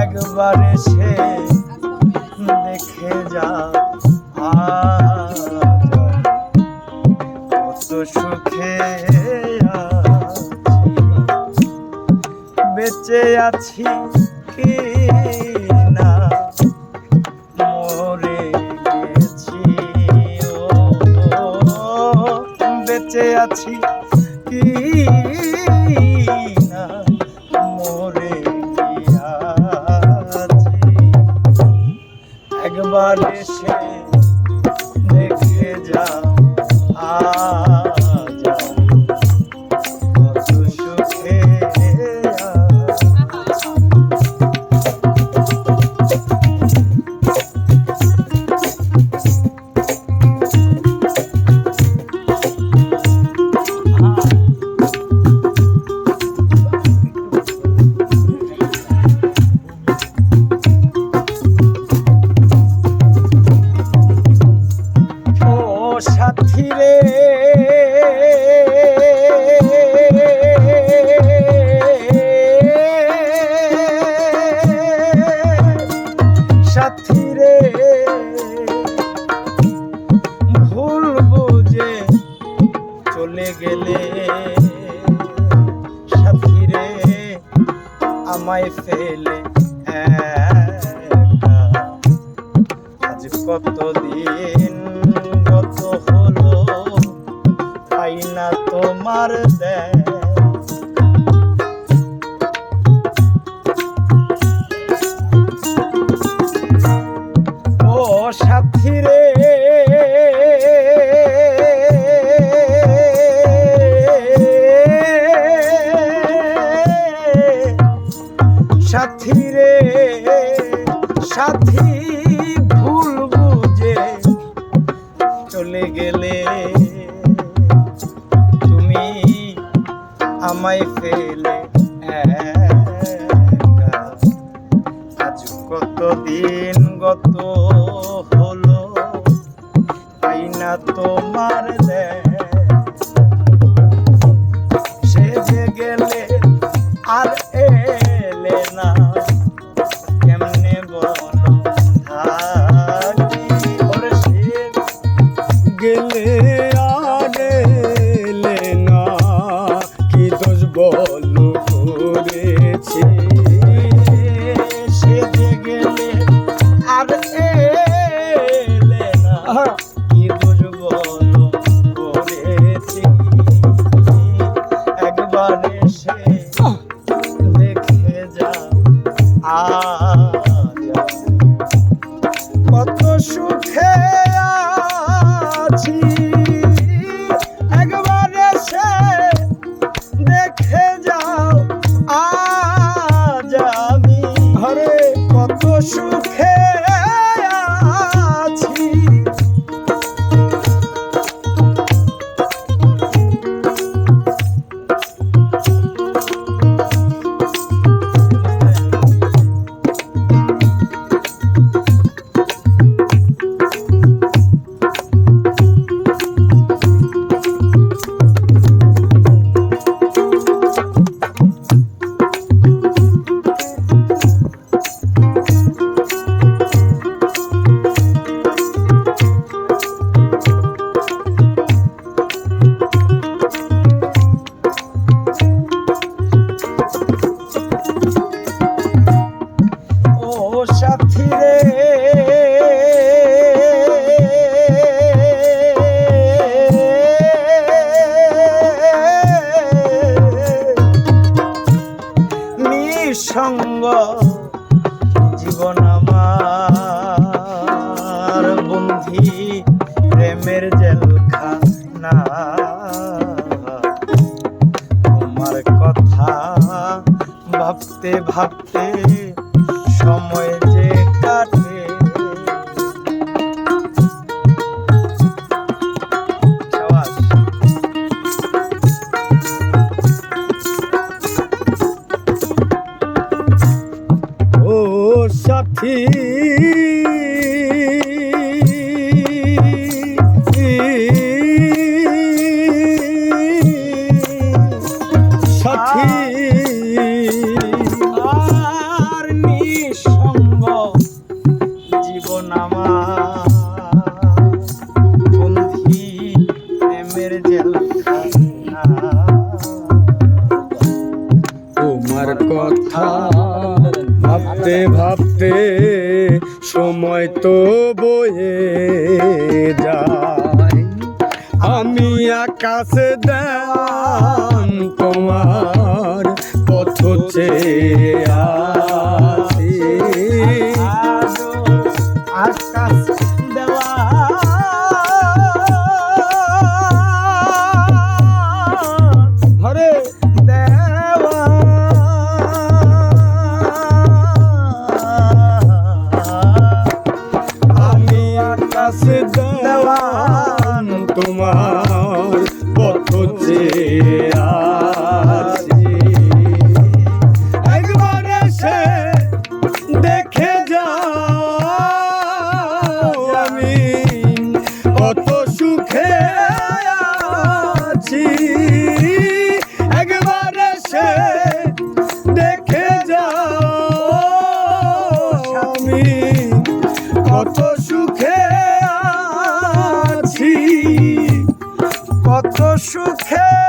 একবার সে দেখে সুখে আছি, কি না? মরে গেছি বেঁচে আছি, কি না? মরে গিয়াছি। একবার এসে দেখে যা আজ আমায় ফেলে আজ কতদিন গত হলো তোমার দেয় চলে গেলে তুমি আমায় ফেলে। আজ কতদিন গত হলো তাই না তোমার কত সুখে আছি। একবার এসে দেখে যাও আজ আমি। আরে কত সুখে জীবন আমার বন্ধি প্রেমের জেলখানা। তোমার কথা ভাবতে ভাবতে সাথী। সাথী। আর নিঃসঙ্গ জীবন আমার। বন্ধি প্রেমের জেলখানা। তোমার কথা ভাবতে ভাবতে সময় তো বয়ে যায়। আমি আকাশে দেয় তোমার পথ চেয়ে আমার পথ যে আছে। একবার এসে দেখে যাও আমি কত সুখে আছি। একবার এসে দেখে যাও আমি কত সুখে সুখে